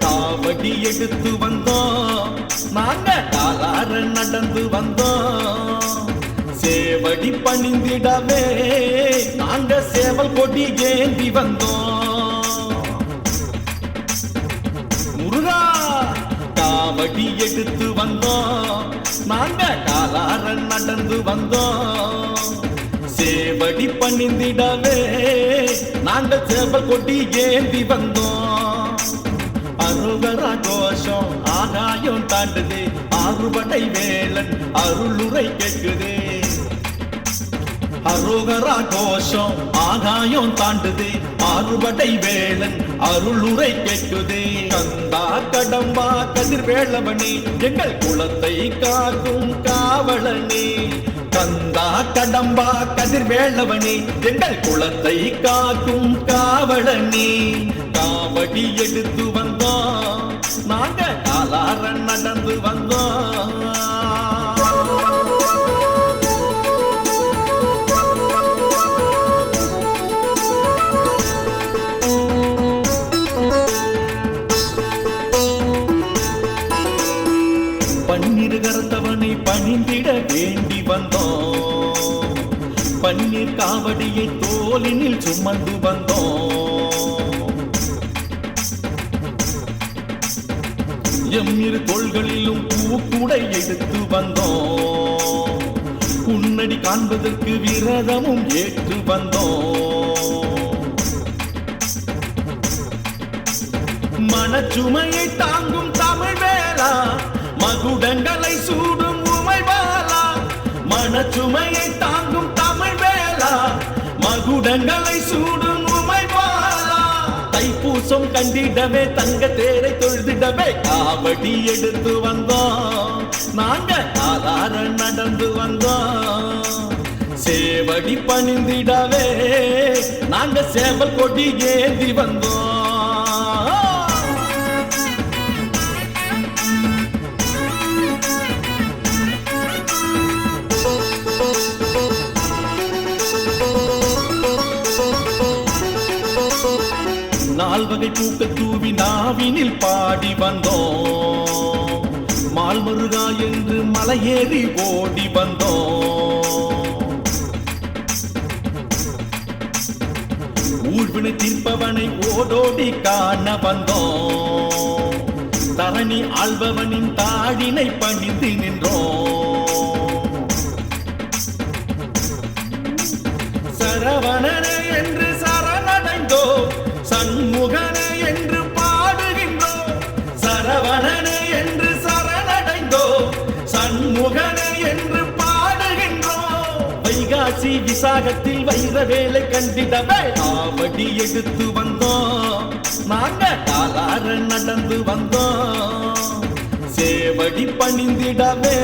காவடி எடுத்து வந்தோம். நாங்க? காலார நடந்து வந்தோம். சேவடி பணிந்திடவே நாங்க சேவல் கொடி ஏந்தி வந்தோம். முருகா காவடி எடுத்து வந்தோம். நாங்க காலார நடந்து வந்தோம். சேவடி பணிந்திடவே நாங்க சேவல் கொடி ஏந்தி வந்தோம். அருகரா கோஷம் ஆகாயம் தாண்டுது. ஆறுபடை வேலன் அருளுரை கேட்குதே. அரோகரா கோஷம் ஆகாயம் தாண்டுதே மாறுபடை வேலன் அருளுரை கேட்குதே. கந்தா கடம்பா கதிர் வேளவனே எங்கள் குலத்தை காக்கும் காவலனே. கந்தா கடம்பா கதிர் வேளவனே எங்கள் குலத்தை காக்கும் காவலனே. காவடி எடுத்து வந்தோம் நாங்க காலார நடந்து வந்தோம். பன்னீர் கரத்தவனை பணிந்திட வேண்டி வந்தோம். பன்னீர் காவடியை தோலினில் சுமந்து வந்தோம். எம்மிரு தோள்களிலும் பூக்கூடை எடுத்து வந்தோம். உன்னடி காண்பதற்கு விரதமும் ஏற்று வந்தோம். மனச்சுமையை தாங்கும் தமிழ் வேளா மகுடங்களை சூடும் உமை பாலா மனச்சுமையை தாங்கும் தமிழ் வேளா மகுடங்களை சூடும் உமை பாலா தைப்பூசம் கண்டிடவே தங்க தேரை தொழுதிடவே. காவடி எடுத்து வந்தோம் நாங்க ஆதார நடந்து வந்தோம். சேவடி பணிந்திடவே நாங்க சேவல் கொடி ஏந்தி வந்தோம். நால்வகை பூக்க தூவி நாவினில் பாடி வந்தோம். மால்மருகா என்று மலையேறி ஓடி வந்தோம். ஊழ்வினை தீர்ப்பவனை ஓடோடி காண வந்தோம். தரணி ஆள்பவனின் தாழினை பணிந்து நின்றோம். சண்முகனே என்று பாடுகின்றோம். வைகாசி விசாகத்தில் வைர வேலை கண்டிடவே காவடி எடுத்து வந்தோம். நாங்க காலார நடந்து வந்தோம். சேவடி பணிந்திடவே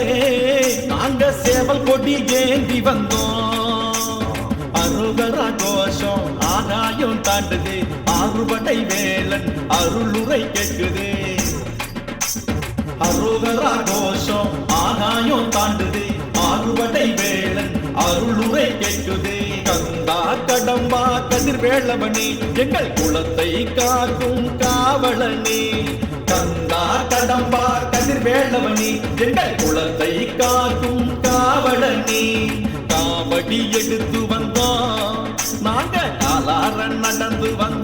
நாங்க சேவல் கொடி ஏந்தி வந்தோம். அருகரா கோஷம் ஆகாயம் தாண்டுது ஆறுபடை வேலன் அருளுரை கேட்குது. அருகரா கோஷம் ஆகாயம் தாண்டுதே. மாறுபடை வேளன் அருளுரை கேட்குது கந்தா கடம்பா கதிர் வேளவனே எங்கள் குலத்தை காக்கும் காவலனே. கந்தா கடம்பா கதிர் வேளவனே எங்கள் குலத்தை காக்கும் காவலனே. காவடி எடுத்து வந்தோம். நாங்கள் காலார நடந்து வந்தோம்.